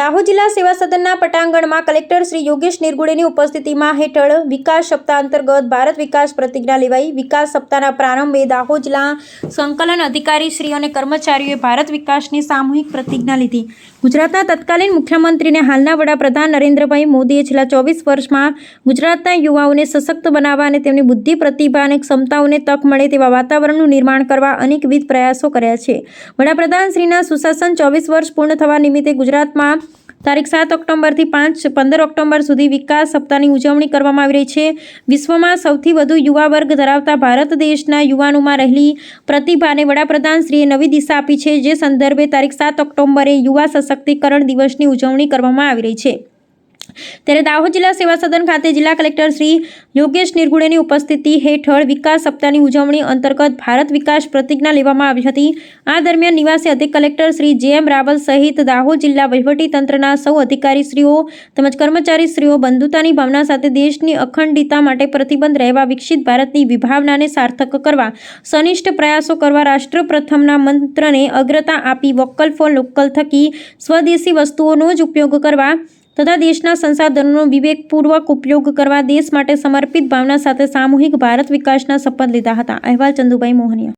દાહોદ જિલ્લા સેવા સદનના પટાંગણમાં કલેક્ટર શ્રી યોગેશ નિર્ગુડેની ઉપસ્થિતિમાં હેઠળ વિકાસ સપ્તાહ અંતર્ગત ભારત વિકાસ પ્રતિજ્ઞા લેવાઈ. વિકાસ સપ્તાહના પ્રારંભે દાહોદ જિલ્લા સંકલન અધિકારી શ્રી અને કર્મચારીઓએ ભારત વિકાસની સામૂહિક પ્રતિજ્ઞા લીધી. ગુજરાતના તત્કાલીન મુખ્યમંત્રીને હાલના વડાપ્રધાન નરેન્દ્રભાઈ મોદીએ છેલ્લા ચોવીસ વર્ષમાં ગુજરાતના યુવાઓને સશક્ત બનાવવા અને તેમની બુદ્ધિ પ્રતિભા અને ક્ષમતાઓને તક મળે તેવા વાતાવરણનું નિર્માણ કરવા અનેકવિધ પ્રયાસો કર્યા છે. વડાપ્રધાન શ્રીના સુશાસન ચોવીસ વર્ષ પૂર્ણ થવા નિમિત્તે ગુજરાતમાં તારીખ સાત ઓક્ટોબરથી પાંચ પંદર ઓક્ટોબર સુધી વિકાસ સપ્તાહની ઉજવણી કરવામાં આવી રહી છે. વિશ્વમાં સૌથી વધુ યુવા વર્ગ ધરાવતા ભારત દેશના યુવાનોમાં રહેલી પ્રતિભાને વડાપ્રધાનશ્રીએ નવી દિશા આપી છે. જે સંદર્ભે તારીખ સાત ઓક્ટોબરે યુવા સશક્તિકરણ દિવસની ઉજવણી કરવામાં આવી રહી છે. ત્યારે દાહોદ જિલ્લા સેવા સદન ખાતે જિલ્લા કલેક્ટર શ્રી યોગેશ નિર્ગુડેની ઉપસ્થિતિ હેઠળ વિકાસ સપ્તાહની ઉજવણી અંતર્ગત ભારત વિકાસ પ્રતિજ્ઞા લેવામાં આવી હતી. આ દરમિયાન નિવાસી અધિક કલેક્ટર શ્રી જે એમ રાવલ સહિત દાહોદ જિલ્લા વહીવટીતંત્રના સૌ અધિકારીશ્રીઓ તેમજ કર્મચારીશ્રીઓ બંધુતાની ભાવના સાથે દેશની અખંડિતતા માટે પ્રતિબંધ રહેવા, વિકસિત ભારતની વિભાવનાને સાર્થક કરવા, સનિષ્ઠ પ્રયાસો કરવા રાષ્ટ્ર પ્રથમના મંત્રને અગ્રતા આપી, વોકલ ફોર લોકલ થકી સ્વદેશી વસ્તુઓનો જ ઉપયોગ કરવા તથા દેશના સંસાધનોનો વિવેકપૂર્વક ઉપયોગ કરવા દેશ માટે સમર્પિત ભાવના સાથે સામૂહિક ભારત વિકાસના શપથ લીધા હતા. અહેવાલ ચંદુભાઈ મોહનિયા.